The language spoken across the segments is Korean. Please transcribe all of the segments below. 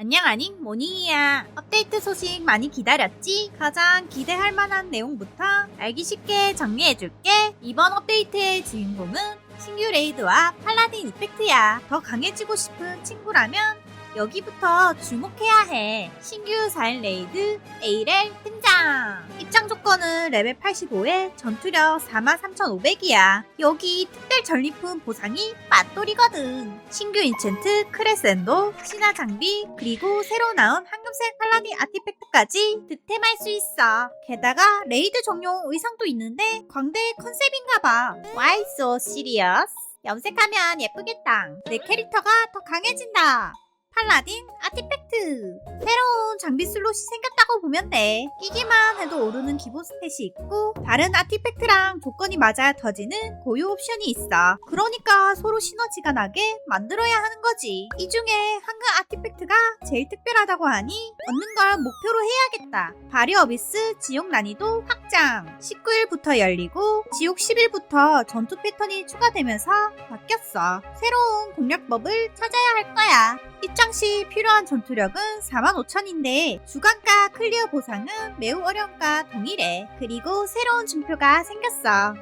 안녕 아닝 모닝이야. 업데이트 소식 많이 기다렸지? 가장 기대할 만한 내용부터 알기 쉽게 정리해줄게. 이번 업데이트의 주인공은 신규 레이드와 팔라딘 이펙트야. 더 강해지고 싶은 친구라면 여기부터 주목해야 해. 신규 4일 레이드 에이렐 등장. 입장 조건은 레벨 85에 전투력 43,500이야. 여기 특별 전리품 보상이 맛돌이거든. 신규 인챈트 크레센도, 신화 장비, 그리고 새로 나온 황금색 팔라딘 아티팩트까지 득템할 수 있어. 게다가 레이드 전용 의상도 있는데 광대 컨셉인가봐. Why so serious? 염색하면 예쁘겠다. 내 캐릭터가 더 강해진다. 팔라딘 아티팩트. 새로운 장비 슬롯이 생겼다고 보면 돼. 끼기만 해도 오르는 기본 스탯이 있고 다른 아티팩트랑 조건이 맞아야 터지는 고유 옵션이 있어. 그러니까 서로 시너지가 나게 만들어야 하는 거지. 이 중에 한글 아티팩트가 제일 특별하다고 하니 얻는 걸 목표로 해야겠다. 바리어 어비스 지옥 난이도 확장. 19일부터 열리고 지옥 10일부터 전투 패턴이 추가되면서 바뀌었어. 새로운 공략법을 찾아야 할 거야 입장 시 필요한 전투력은 45,000인데 주간가 클리어 보상은 매우 어려움과 동일해. 그리고 새로운 준표가 생겼어.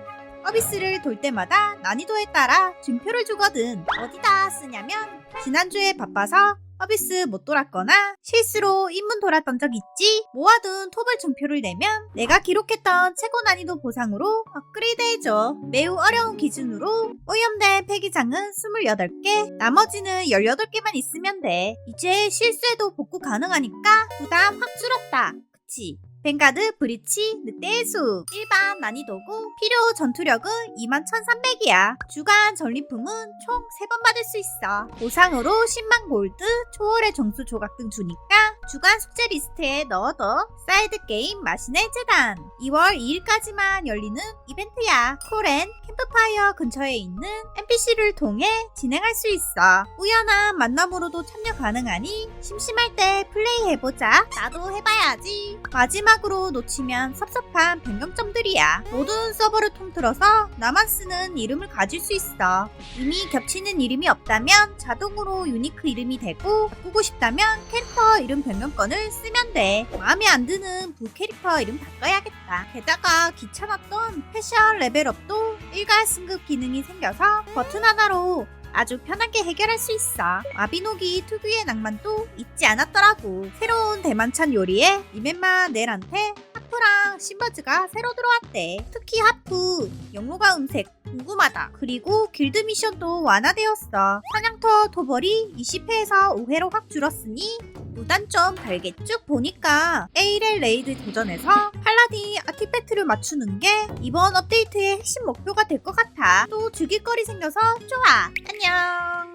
서비스를 돌 때마다 난이도에 따라 준표를 주거든. 어디다 쓰냐면 지난주에 바빠서 서비스 못 돌았거나 실수로 입문 돌았던 적 있지? 모아둔 톱을 준표를 내면 내가 기록했던 최고 난이도 보상으로 업그레이드 해줘. 매우 어려운 기준으로 오염된 폐기장은 28개, 나머지는 18개만 있으면 돼. 이제 실수해도 복구 가능하니까 부담 확 줄었다. 그치? 뱅가드, 브리치, 늑대의 숲 일반 난이도고 필요 전투력은 21,300이야. 주간 전리품은 총 3번 받을 수 있어. 보상으로 10만 골드, 초월의 정수 조각 등 주니까 주간 숙제 리스트에 넣어둬 사이드 게임 마신의 재단. 2월 2일까지만 열리는 이벤트야. 코렌 캠프파이어 근처에 있는 NPC를 통해 진행할 수 있어. 우연한 만남으로도 참여 가능하니 심심할 때 플레이해보자. 나도 해봐야지. 마지막으로 놓치면 섭섭한 변경점들이야. 모든 서버를 통틀어서 나만 쓰는 이름을 가질 수 있어. 이미 겹치는 이름이 없다면 자동으로 유니크 이름이 되고 바꾸고 싶다면 캐릭터 이름 변경 권을 쓰면 돼. 마음에 안 드는 부 캐릭터 이름 바꿔야겠다. 게다가 귀찮았던 패션 레벨업도 일괄 승급 기능이 생겨서 버튼 하나로 아주 편하게 해결할 수 있어. 아비노기 특유의 낭만도 잊지 않았더라고. 새로운 대만찬 요리에 이멘마 넬한테 하프랑 신버즈가 새로 들어왔대. 특히 하프, 영로가 음색 궁금하다. 그리고 길드 미션도 완화되었어. 사냥터 도벌이 20회에서 5회로 확 줄었으니 무단점 달게 쭉 보니까 에이렐 레이드 도전에서 팔라딘 아티팩트를 맞추는 게 이번 업데이트의 핵심 목표가 될 것 같아. 또 즐길거리 생겨서 좋아. 안녕.